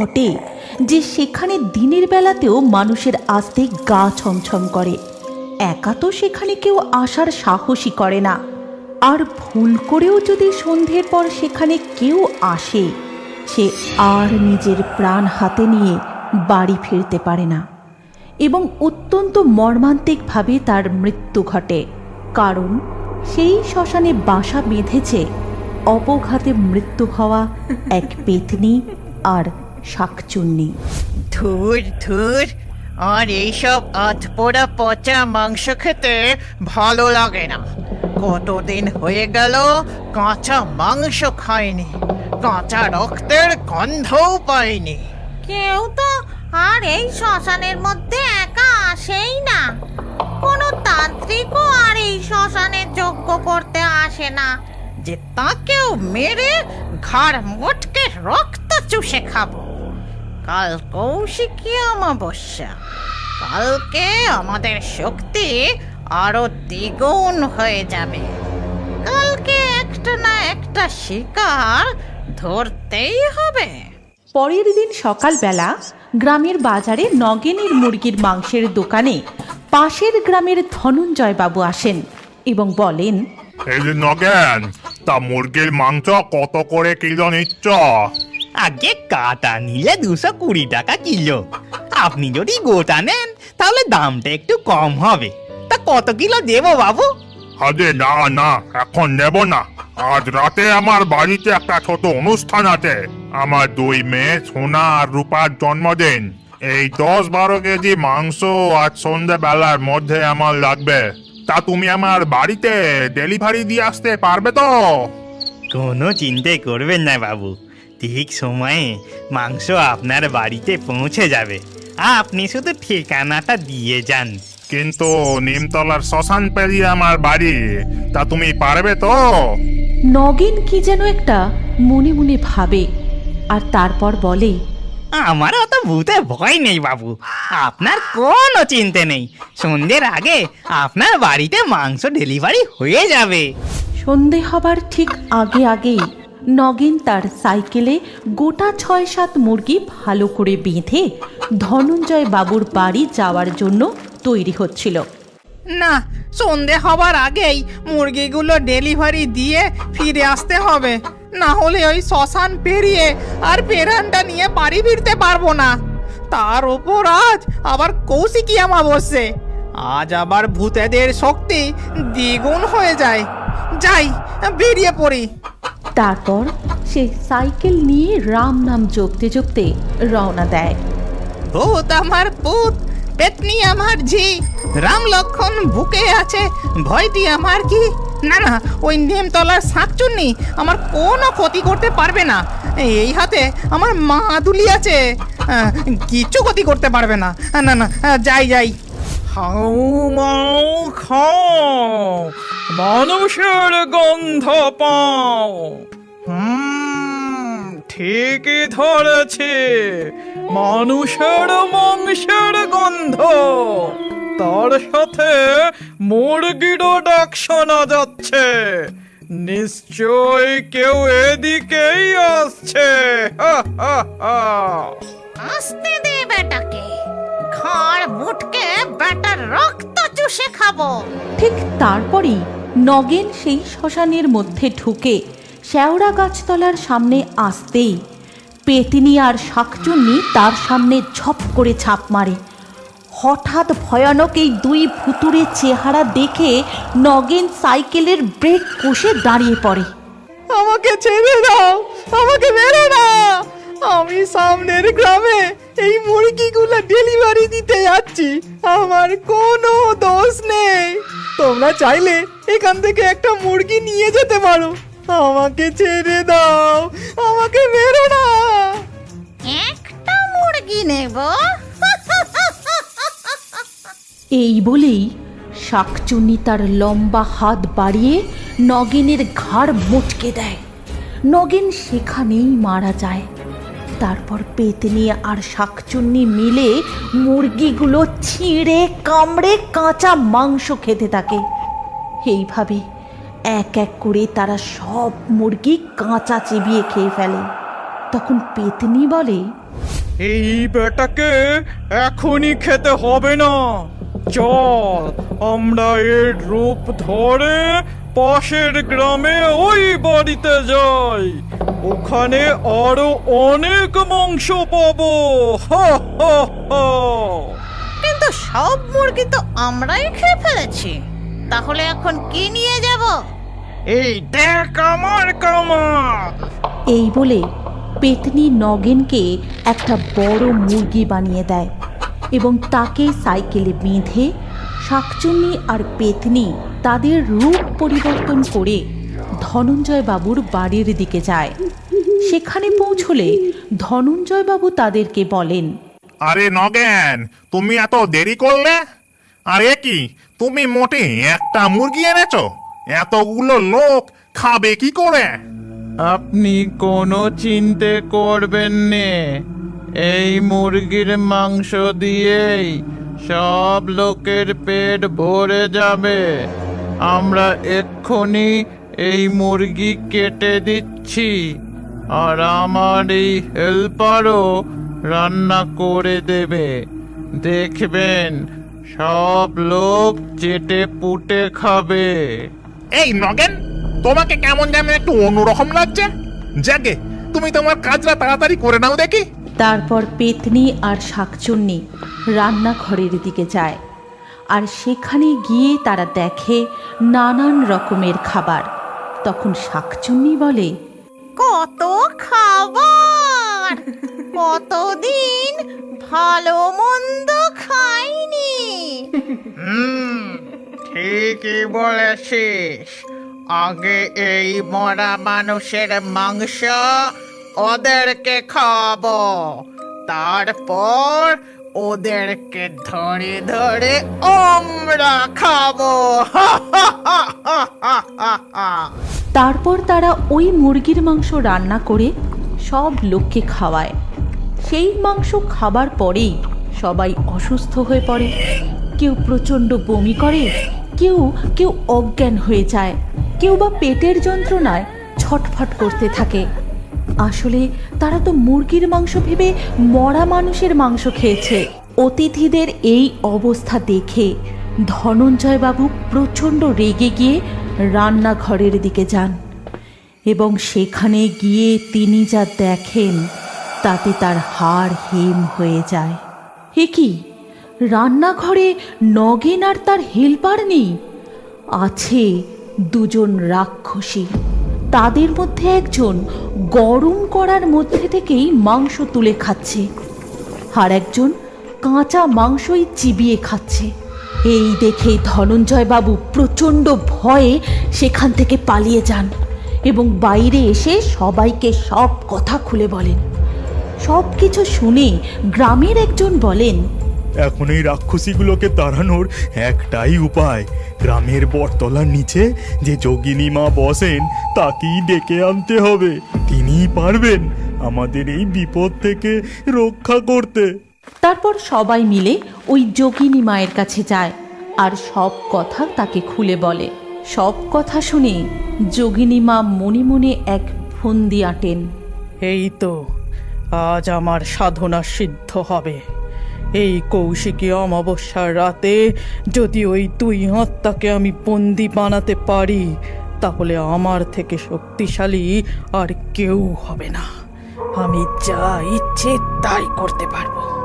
ঘটে, যে সেখানে দিনের বেলাতেও মানুষের আসতে গা ছমছম করে। একা তো সেখানে কেউ আসার সাহসই করে না। আর ভুল করেও যদি সন্ধ্যের পর সেখানে কেউ আসে, সে আর নিজের প্রাণ হাতে নিয়ে বাড়ি ফিরতে পারে না। এবং অত্যন্ত মর্মান্তিকভাবে তার মৃত্যু ঘটে। কারণ সেই শ্মশানে বাসা বেঁধেছে অপঘাতে মৃত্যু হওয়া এক পেতনি আর শাকচুন্নি। ধুর ধুর আর এইসব আধপোড়া পচা মাংস খেতে ভালো লাগে না। কতদিন হয়ে গেল কাঁচা মাংস খায়নি কাঁচা রক্তের গন্ধও পাইনি। কেউ তো আর এই শ্মশানের মধ্যে একা আসেই না। কোনো তান্ত্রিকও আর এই শ্মশানে যজ্ঞ করতে আসে না। যে তাকেও মেরে ঘাড় মোটকে রক্ত চুষে খাব। কাল কৌশিকী অমাবস্যা। কালকে আমাদের শক্তি আরও দ্বিগুণ হয়ে যাবে। কালকে একটা না একটা শিকার ধরতেই হবে। পরের দিন সকালবেলা গ্রামের বাজারে নগেনের মুরগির মাংসের দোকানে পাশের গ্রামের ধনঞ্জয় বাবু আসেন এবং বলেন এই যে নগেন তা মুরগির মাংস কত করে কিলো নিচ্ছ? আগে কাটা নিলে দুশো কুড়ি টাকা কিলো। আপনি যদি গোটা নেন তাহলে দামটা একটু কম হবে। তা কত কিলো দেবো বাবু? আরে না না এখন নেব না। আজ রাতে আমার বাড়িতে একটা ছোট অনুষ্ঠান আছে। আমার দুই মেয়ে সোনা আর রূপার জন্মদিন। এই দশ বারো কেজি মাংস আজ সন্ধ্যাবেলার মধ্যে আমার লাগবে। তা তুমি আমার বাড়িতে ডেলিভারি দিয়ে আসতে পারবে তো? কোনো চিন্তা করবেন না বাবু। ঠিক সময়ে মাংস আপনার বাড়িতে পৌঁছে যাবে। আপনি শুধু ঠিকানাটা দিয়ে যান। কিন্তু নিমতলার শ্মশান পেরিয়ে আমার বাড়ি তা তুমি পারবে তো? নগেন কি যেন একটা মনে মনে ভাবে আর তারপর বলে আমার অত ভূতে ভয় নেই বাবু আপনার কোনো চিন্তা নেই। সন্ধ্যের আগে আপনার বাড়িতে মাংস ডেলিভারি হয়ে যাবে। সন্ধে হবার ঠিক আগে আগেই নগেন তার সাইকেলে গোটা ছয় সাত মুরগি ভালো করে বেঁধে ধনঞ্জয় বাবুর বাড়ি যাওয়ার জন্য তৈরি হচ্ছিল। না, সন্ধে হবার আগেই মুরগিগুলো ডেলিভারি দিয়ে ফিরে আসতে হবে। না হলে ওই শ্মশান পেরিয়ে আর পেরানটা নিয়ে বাড়ি ফিরতে পারব না। তার ওপর আজ আবার কৌশিকী অমাবস্যে। আজ আবার ভূতেদের শক্তি দ্বিগুণ হয়ে যায়। যাই, বেরিয়ে পড়ি। তারপর সে সাইকেল নিয়ে রাম নাম জপতে জপতে রওনা দেয়। ভূত আমার পুত, পেতনি আমার ঝি, রাম লক্ষণ বুকে আছে, ভয়টি আমার কি? না না, ওই নেমতলার শাকচুন্নি আমার কোনো ক্ষতি করতে পারবে না। এই হাতে আমার মা দুলি আছে কিচ্ছু ক্ষতি করতে পারবে না। না না, যাই যাই। হাউ মাউ খাও, মানুষের গন্ধ পাও। হুম, ঠিকই ধরেছে, মানুষের মাংসের গন্ধ। তার সাথে মুরগিরও ডাক শোনা যাচ্ছে নিশ্চয় কেউ এদিকেই আসছে। আসতে ঘাড় মুটকে বেটার রক্ত চুষে খাব। ঠিক তারপরেই নগেন সেই শ্মশানের মধ্যে ঢুকে শ্যাওড়া গাছতলার সামনে আসতেই পেতিনি আর শাকচুন্নি তার সামনে ঝপ করে ছাপ মারে। হঠাৎ ভয়ানক এই দুই ভুতুরে চেহারা দেখে নগেন সাইকেলের ব্রেক কষে দাঁড়িয়ে পড়ে। আমাকে ছেড়ে দাও আমাকে মেরো না আমি সামনের গ্রামে এই ডেলিভারি দিতে যাচ্ছি। আমার কোনো দোষ নেই। তোমরা চাইলে এখান থেকে একটা মুরগি নিয়ে যেতে পারো। আমাকে ছেড়ে দাও। আমাকে মেরো না। একটা মুরগি নেব। এই বলেই শাকচুন্নি তার লম্বা হাত বাড়িয়ে নগেনের ঘাড় মোটকে দেয়। নগেন সেখানেই মারা যায়। তারপর পেতনি আর শাকচুন্নি মিলে মুরগিগুলো ছিঁড়ে, কামড়ে কাঁচা মাংস খেতে থাকে। এইভাবে এক এক করে তারা সব মুরগি কাঁচা চিবিয়ে খেয়ে ফেলে। তখন পেতনি বলে, এই বেটাকে এখনই খেতে হবে না। চল, আমরা এর রূপ ধরে পাশের গ্রামে ওই বাড়িতে যাই। ওখানে আরও অনেক মাংস পাবো। হা হা হা। কিন্তু সব মুরগি তো আমরাই খেয়ে ফেলেছি। তাহলে এখন কি নিয়ে যাব? এই দেখ আমার কামাল এই বলে পেতনি নগেনকে একটা বড় মুরগি বানিয়ে দেয় এবং তাকে সাইকেলে বেঁধে শাকচুন্নি আর পেতনি তাদের রূপ পরিবর্তন করে ধনঞ্জয় বাবুর বাড়ির দিকে যায়। সেখানে পৌঁছলে ধনঞ্জয় বাবু তাদেরকে বলেন আরে নগেন তুমি এত দেরি করলে? আরে কি তুমি মোটে একটা মুরগি এনেছো? এতগুলো লোক খাবে কি করে? আপনি কোনো চিন্তে করবেন নে। এই মুরগির মাংস দিয়েই সব লোকের পেট ভরে যাবে। আমরা এক্ষুনি এই মুরগি কেটে দিচ্ছি। আর আমার এই হেল্পারও রান্না করে দেবে। দেখবেন সব লোক চেটে পুটে খাবে। এই নগেন তোমাকে কেমন যেন একটু অন্যরকম লাগছে। যাকে তুমি তোমার কাজটা তাড়াতাড়ি করে নাও দেখি। তারপর পেতনি আর শাকচুন্নি রান্নাঘরের দিকে যায়। আর সেখানে গিয়ে তারা দেখে নানান রকমের খাবার। তখন শাকচুন্নি বলে কত খাবার! কতদিন ভালো মন্দ খাইনি? ঠিকই বলেছিস। আগে এই মরা মানুষের মাংস ওদেরকে খাব তারপর ওদেরকে ধরে ধরে আমরা খাব। তারপর তারা ওই মুরগির মাংস রান্না করে সব লোককে খাওয়ায়। সেই মাংস খাবার পরেই সবাই অসুস্থ হয়ে পড়ে। কেউ প্রচণ্ড বমি করে, কেউ কেউ অজ্ঞান হয়ে যায়, কেউ বা পেটের যন্ত্রণায় ছটফট করতে থাকে। আসলে তারা তো মুরগির মাংস ভেবে মরা মানুষের মাংস খেয়েছে। অতিথিদের এই অবস্থা দেখে ধনঞ্জয়বাবু প্রচণ্ড রেগে গিয়ে রান্নাঘরের দিকে যান এবং সেখানে গিয়ে তিনি যা দেখেন, তাতে তার হাড় হিম হয়ে যায়। হে কি? রান্নাঘরে নগেন আর তার হেল্পার নেই? আছে দুজন রাক্ষসী। তাদের মধ্যে একজন গরম করার মধ্যে থেকেই মাংস তুলে খাচ্ছে আর একজন কাঁচা মাংসই চিবিয়ে খাচ্ছে। এই দেখে ধনঞ্জয় বাবু প্রচণ্ড ভয়ে সেখান থেকে পালিয়ে যান এবং বাইরে এসে সবাইকে সব কথা খুলে বলেন। সব কিছু শুনে গ্রামের একজন বলেন, এখন এই রাক্ষসীগুলোকে তাড়ানোর একটাই উপায়। গ্রামের বটতলার নিচে যে যোগিনী মা বসেন, তাকেই ডেকে আনতে হবে। তিনিই পারবেন আমাদের এই বিপদ থেকে রক্ষা করতে। তারপর সবাই মিলে ওই যোগিনী মায়ের কাছে যায় আর সব কথা তাকে খুলে বলে। সব কথা শুনে যোগিনী মা মনে মনে এক ফন্দি আঁটেন। এই তো, আজ আমার সাধনা সিদ্ধ হবে। এই কৌশিকী অমাবস্যার রাতে যদি ওই দুই আত্মাকে আমি বন্দি বানাতে পারি, তাহলে আমার থেকে শক্তিশালী আর কেউ হবে না। আমি যা ইচ্ছে তাই করতে পারব।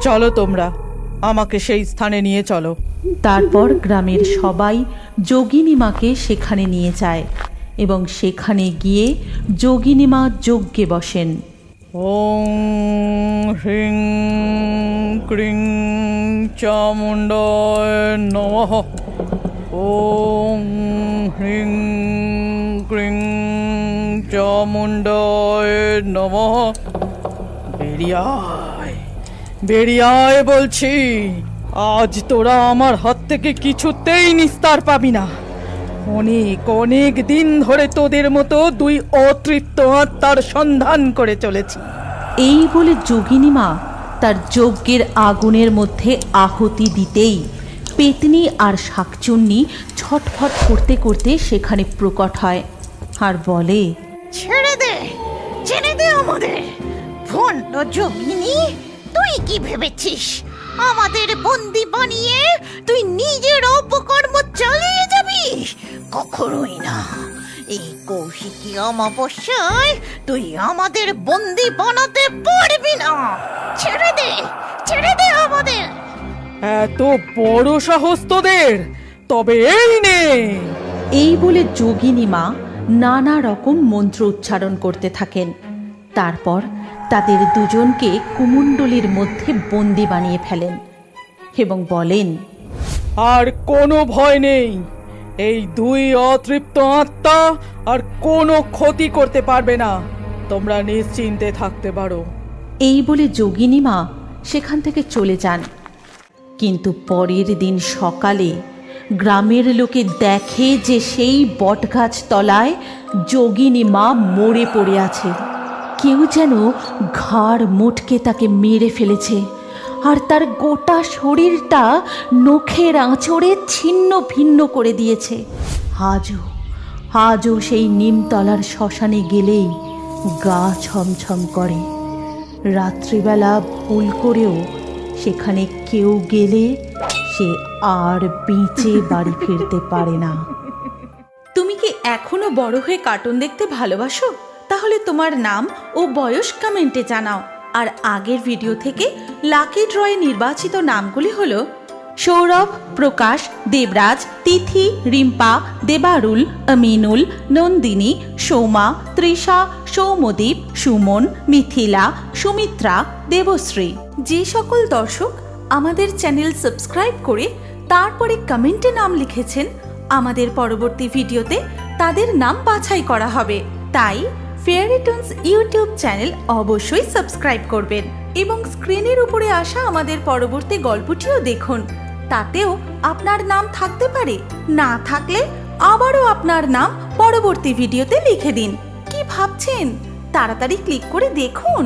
চলো তোমরা আমাকে সেই স্থানে নিয়ে চলো। তারপর গ্রামের সবাই যোগিনী মাকে সেখানে নিয়ে যায় এবং সেখানে গিয়ে যোগিনী মা যজ্ঞে বসেন। ওং হ্রিং ক্রিং চামুণ্ডায় নমঃ। ওং হ্রিং ক্রিং চামুণ্ডায় নমঃ। বেরিয়ায় বেরিয়ায় বলছি আজ তোরা আমার হাত থেকে কিছুতেই নিস্তার পাবি না। অনেক অনেক দিন ধরে তোদের মতো দুই অতৃপ্ত আত্মার সন্ধান করে চলেছি। এই বলে যোগিনী মা তার যজ্ঞের আগুনের মধ্যে আহুতি দিতেই পেতনি আর শাকচুন্নি ছটফট করতে করতে সেখানে প্রকট হয় আর বলে ছেড়ে দে ছেড়ে দে আমাদের। ভণ্ড যোগিনী। তুই কি ভেবেছিস? আমাদের বন্দি বানিয়ে তুই নিজের অপকর্ম চালিয়ে যাবি? কখনোই না। এই কৌশিকী অমাবস্যায় তুই আমাদের বন্দি বানাতে পারবি না। ছেড়ে দে ছেড়ে দে আমাদের। এত বড় সাহস তোদের। তবে এই নে। এই বলে যোগিনী মা নানা রকম মন্ত্র উচ্চারণ করতে থাকেন। তারপর তাদের দুজনকে কুমণ্ডলীর মধ্যে বন্দি বানিয়ে ফেলেন এবং বলেন আর কোনো ভয় নেই। এই দুই অতৃপ্ত আত্মা আর কোনো ক্ষতি করতে পারবে না। তোমরা নিশ্চিন্তে থাকতে পারো। এই বলে যোগিনী মা সেখান থেকে চলে যান। কিন্তু পরের দিন সকালে গ্রামের লোকে দেখে যে সেই বটগাছ তলায় যোগিনী মা মরে পড়ে আছে। কেউ যেন ঘাড় মোটকে তাকে মেরে ফেলেছে, আর তার গোটা শরীরটা নখের আঁচড়ে ছিন্ন ভিন্ন করে দিয়েছে। আজও আজও সেই নিমতলার শ্মশানে গেলেই গা ছমছম করে। রাত্রিবেলা ভুল করেও সেখানে কেউ গেলে সে আর বেঁচে বাড়ি ফিরতে পারে না। তুমি কি এখনও বড় হয়ে কার্টুন দেখতে ভালোবাসো? তাহলে তোমার নাম ও বয়স কমেন্টে জানাও। আর আগের ভিডিও থেকে লাকি ড্রয়ে নির্বাচিত নামগুলি হলো সৌরভ, প্রকাশ, দেবরাজ, তিথি, রিম্পা, দেবারুল, আমিনুল, নন্দিনী, সৌমা, তৃষা, সৌমদীপ, সুমন, মিথিলা, সুমিত্রা, দেবশ্রী। যে সকল দর্শক আমাদের চ্যানেল সাবস্ক্রাইব করে তারপরে কমেন্টে নাম লিখেছেন, আমাদের পরবর্তী ভিডিওতে তাদের নাম বাছাই করা হবে। তাই ফেয়ারিটন্স ইউটিউব চ্যানেল অবশ্যই সাবস্ক্রাইব করবেন এবং স্ক্রিনের উপরে আসা আমাদের পরবর্তী গল্পটিও দেখুন। তাতেও আপনার নাম থাকতে পারে, না থাকলে আবারও আপনার নাম পরবর্তী ভিডিওতে লিখে দিন। কি ভাবছেন? তাড়াতাড়ি ক্লিক করে দেখুন।